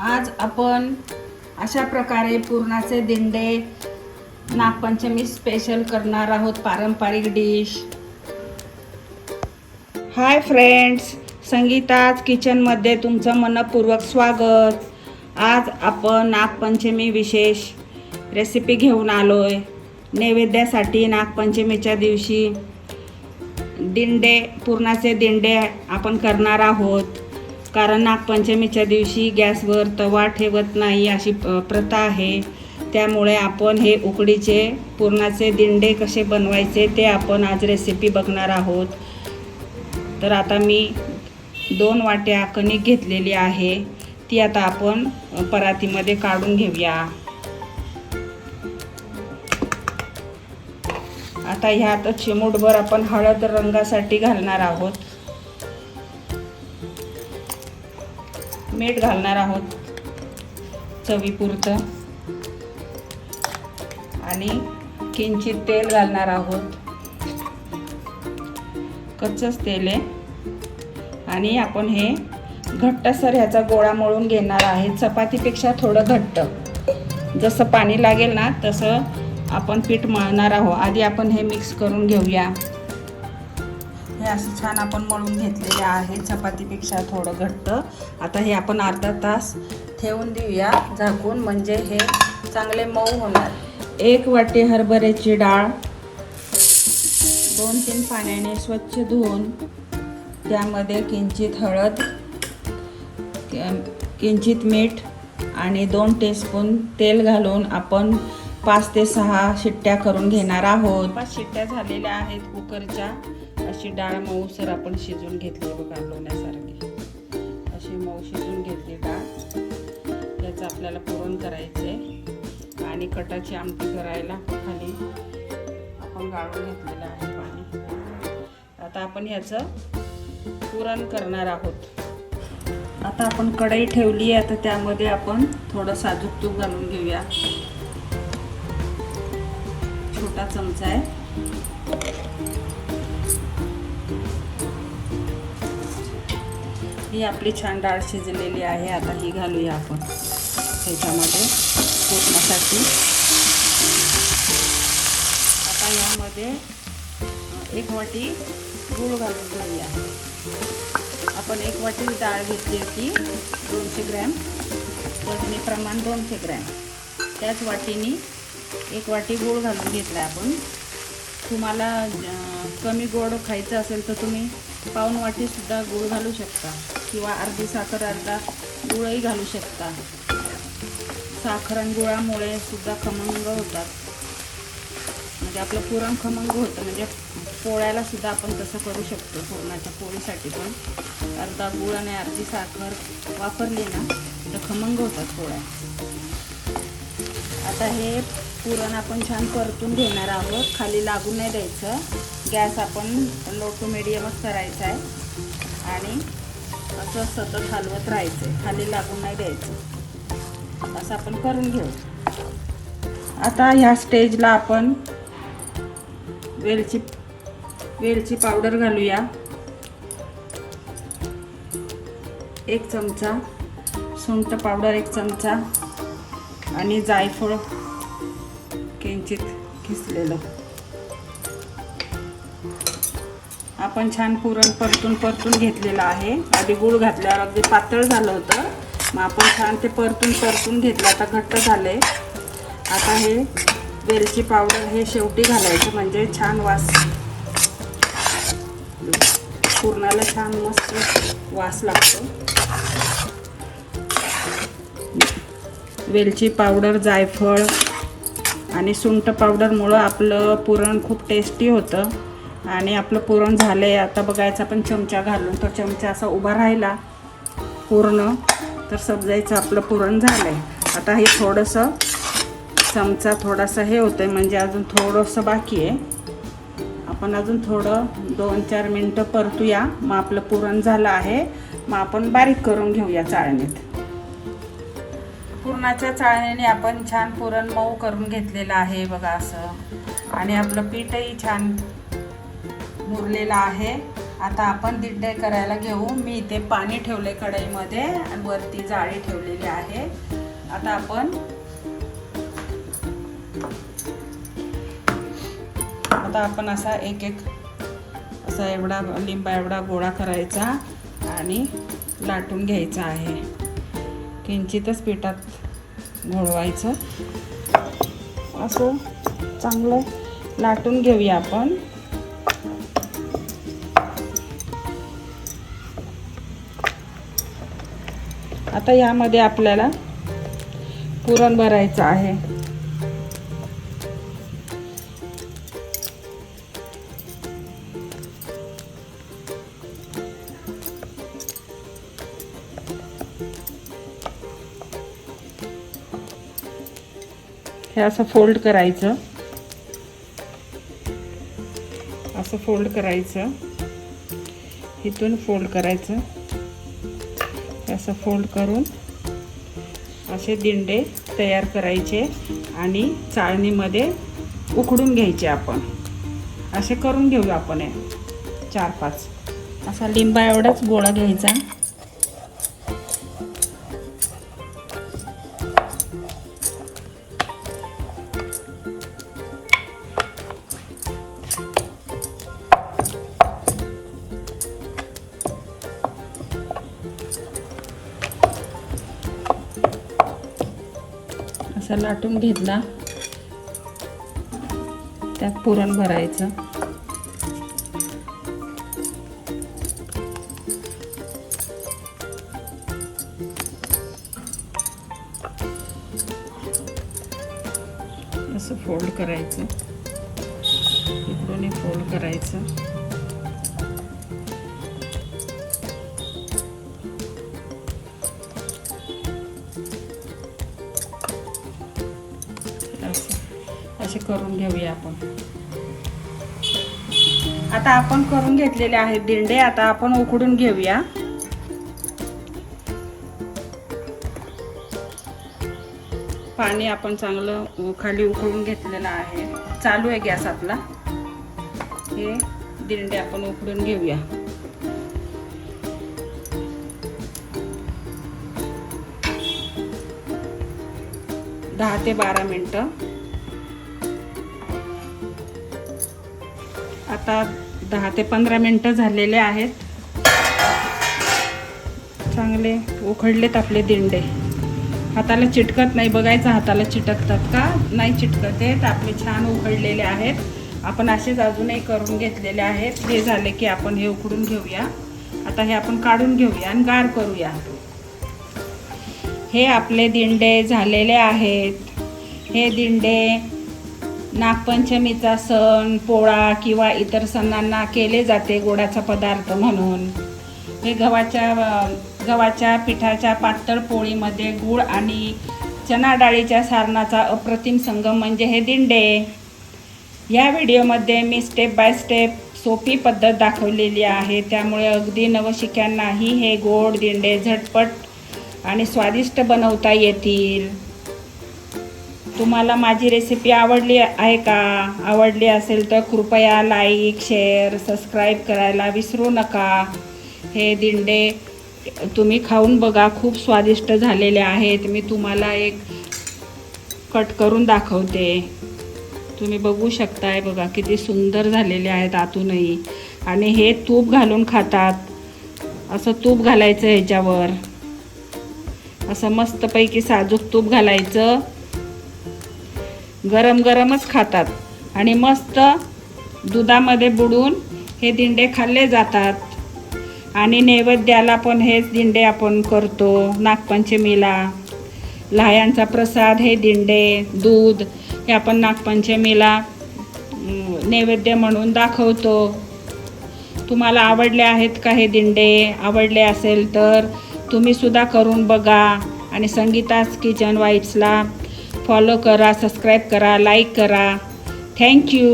आज आपण अशा प्रकारे पुरणाचे दिंडे नागपंचमी स्पेशल करणार आहोत पारंपरिक डिश हाय फ्रेंड्स संगीताज किचनमध्ये तुमचं मनपूर्वक स्वागत. आज आपण नागपंचमी विशेष रेसिपी घेऊन आलो आहे नैवेद्यासाठी नागपंचमीच्या दिवशी दिंडे पुरणाचे दिंडे आपण करणार आहोत. कारण नागपंचमीच्या दिवशी गॅसवर तवा ठेवत नाही अशी प्रथा आहे. त्यामुळे आपण हे उकडीचे पुरणाचे दिंडे कसे बनवायचे ते आपण आज रेसिपी बघणार आहोत. तर आता मी दोन वाट्या कणिक घेतलेली आहे. ती आता आपण परातीमध्ये काढून घेऊया. आता ह्यात चिमूटभर आपण हळद रंगासाठी घालणार आहोत. मीठ घालणार आहोत चवीपुरतं. आणि किंचित तेल घालणार आहोत. कच्चंच तेल आहे. आणि आपण हे घट्टसर ह्याचा गोळा मळून घेणार आहे. चपातीपेक्षा थोडं घट्ट. जसं पाणी लागेल ना तसं आपण पीठ मळणार आहोत. आधी आपण हे मिक्स करून घेऊया. हे असं छान आपण मळून घेतलेले आहे. चपातीपेक्षा थोडं घट्ट. आता हे आपण अर्धा तास ठेवून देऊया. झाकून म्हणजे हे चांगले मऊ होणार. एक वाटी हरभऱ्याची डाळ. दोन तीन पाण्याने स्वच्छ धुवून त्यामध्ये किंचित हळद किंचित मीठ आणि दोन टीस्पून तेल घालून आपण पाच ते सहा शिट्ट्या करून घेणार आहोत. पाच शिट्ट्या झालेल्या आहेत कुकरच्या. अशी डाळ मऊसर आपण शिजून घेतली बघा लोण्यासारखी. अशी मऊ शिजून घेतली डाळ. याचं आपल्याला पुरण करायचं आहे. आणि कटाची आमटी करायला खाली आपण गाळून घेतलेलं आहे पाणी. आता आपण याचं पुरण करणार आहोत. आता आपण कढई ठेवली आहे आता त्यामध्ये आपण थोडं साजूक तूप घालून घेऊया. छोटा चमचा आहे. ही आपली छान डाळ शिजलेली आहे. आता ही घालूया आपण. त्याच्यामध्ये पूर्णासाठी आता यामध्ये एक वाटी गूळ घालून घेऊया. आपण एक वाटी डाळ घेतली होती दोनशे ग्रॅम. वजनी प्रमाण दोनशे ग्रॅम. त्याच वाटीनी एक वाटी गूळ घालून घेतला आपण. तुम्हाला कमी गोड खायचं असेल तर तुम्ही पाऊन वाटीसुद्धा गूळ घालू शकता. किंवा अर्धी साखर अर्धा गुळही घालू शकता. साखर आणि गुळामुळे सुद्धा खमंग होतात. म्हणजे आपलं पुरण खमंग होतं. म्हणजे पोळ्याला सुद्धा आपण तसं करू शकतो पुरणाच्या पोळीसाठी पण. अर्धा गुळ आणि अर्धी साखर वापरली ना तर खमंग होतात पोळ्या. आता हे पुरण आपण छान परतून घेणार आहोत. खाली लागू नाही द्यायचं. गॅस आपण लो टू मिडियमच करायचा आहे. आणि असं सतत हलवत राहायचं. आहे खाली लागून नाही द्यायचं. असं आपण करून घेऊ. आता ह्या स्टेजला आपण वेलची वेलची पावडर घालूया. एक चमचा सुंठ पावडर एक चमचा. आणि जायफळ किंचित किसलेलं आपण छान पुरण परतून परतून घेतलेलं आहे. आधी गूळ घातल्यावर अगदी पातळ झालं होतं. मग आपण छान ते परतून परतून घेतलं. आता घट्ट झालंय. आता हे वेलची पावडर हे शेवटी घालायचं. म्हणजे छान वास. पुरणाला छान मस्त वास लागतो. वेलची पावडर जायफळ आणि सुंठ पावडरमुळं आपलं पुरण खूप टेस्टी होतं. आणि आपलं पुरण झालं आहे आता बघायचं आपण चमचा घालून. तो चमचा असा उभा राहिला पूर्ण तर समजायचं आपलं पुरण झालं आहे आता हे थोडंसं चमचा थोडासा हे होतं आहे म्हणजे अजून थोडंसं बाकी आहे. आपण अजून थोडं दोन चार मिनटं परतूया. मग आपलं पुरण झालं आहे. मग आपण बारीक करून घेऊया चाळणीत. पुरणाच्या चाळणीने आपण छान पुरण मऊ करून घेतलेलं आहे बघा असं. आणि आपलं पीठही छान उरलेला आहे. आता आपण दिड्डे करायला घेऊ. मी इथे पाणी ठेवले कढईमध्ये. आणि वरती जाळी ठेवलेली आहे. आता आपण आता आपण असा एक एक असा एवढा लिंबा एवढा गोळा करायचा आणि लाटून घ्यायचा आहे. किंचितच पिठात घोळवायचं. असं चांगलं लाटून घेऊया आपण. आता यामध्ये आपल्याला पुरण भरायचं आहे. हे असं फोल्ड करायचं. असं फोल्ड करायचं. इथून फोल्ड करायचं. असं फोल्ड करून असे दिंडे तयार करायचे आणि चाळणीमध्ये उकडून घ्यायचे आपण. असे करून घेऊ आपण चार पाच. असा लिंबा एवढाच गोळा घ्यायचा. असा लाटून घेतला. त्यात पुरण भरायचं. असं फोल्ड करायचं. इकडून फोल्ड करायचं. असे करून घेऊया आपण. आता आपण करून घेतलेले आहेत दिंडे आता आपण उकडून घेऊया. पाणी आपण चांगलं खाली उकळून घेतलेलं आहे. चालू आहे गॅस आपला. हे दिंडे आपण उकडून घेऊया. दहा ते बारा मिनटं. आता दहा ते पंधरा मिनटं झालेले आहेत. चांगले उखडलेत आपले दिंडे. हाताला चिटकत नाही बघायचं हाताला चिटकतात का? नाही चिटकत आहेत आपले छान उखडलेले आहेत. आपण असेच अजूनही करून घेतलेले आहेत. हे झाले की आपण हे उकडून घेऊया. आता हे आपण काढून घेऊया आणि गार करूया. हे आपले दिंडे झालेले आहेत. हे दिंडे नागपंचमीचा सण पोळा किंवा इतर सणांना केले जाते गोडाचा पदार्थ म्हणून. हे गव्हाच्या गव्हाच्या पिठाच्या पातळ पोळीमध्ये गूळ आणि चना डाळीच्या सारणाचा अप्रतिम संगम म्हणजे हे दिंडे. या व्हिडिओमध्ये मी स्टेप बाय स्टेप सोपी पद्धत दाखवलेली आहे. त्यामुळे अगदी नवशिक्यांनाही हे गोड दिंडे झटपट आणि स्वादिष्ट बनवता येतील. तुम्हाला माझी रेसिपी आवडली आहे का? आवडली असेल तर कृपया लाईक शेअर सबस्क्राईब करायला विसरू नका. हे दिंडे तुम्ही खाऊन बघा. खूप स्वादिष्ट झालेले आहेत. मी तुम्हाला एक कट करून दाखवते. तुम्ही बघू शकताय बघा किती सुंदर झालेले आहेत आतूनही. आणि हे तूप घालून खातात. असं तूप घालायचं ह्याच्यावर. असं मस्तपैकी साजूक तूप घालायचं. गरम गरमच खातात. आणि मस्त दुधामध्ये बुडून हे दिंडे खाल्ले जातात. आणि नैवेद्याला पण हेच दिंडे आपण करतो नागपंचमीला. लहायांचा प्रसाद हे दिंडे दूध हे आपण नागपंचमीला नैवेद्य म्हणून दाखवतो. तुम्हाला आवडले आहेत का हे दिंडे? आवडले असेल तर तुम्हीसुद्धा करून बघा. आणि संगीताच किचन वाईट्सला फॉलो करा सबस्क्राईब करा लाईक करा. Thank you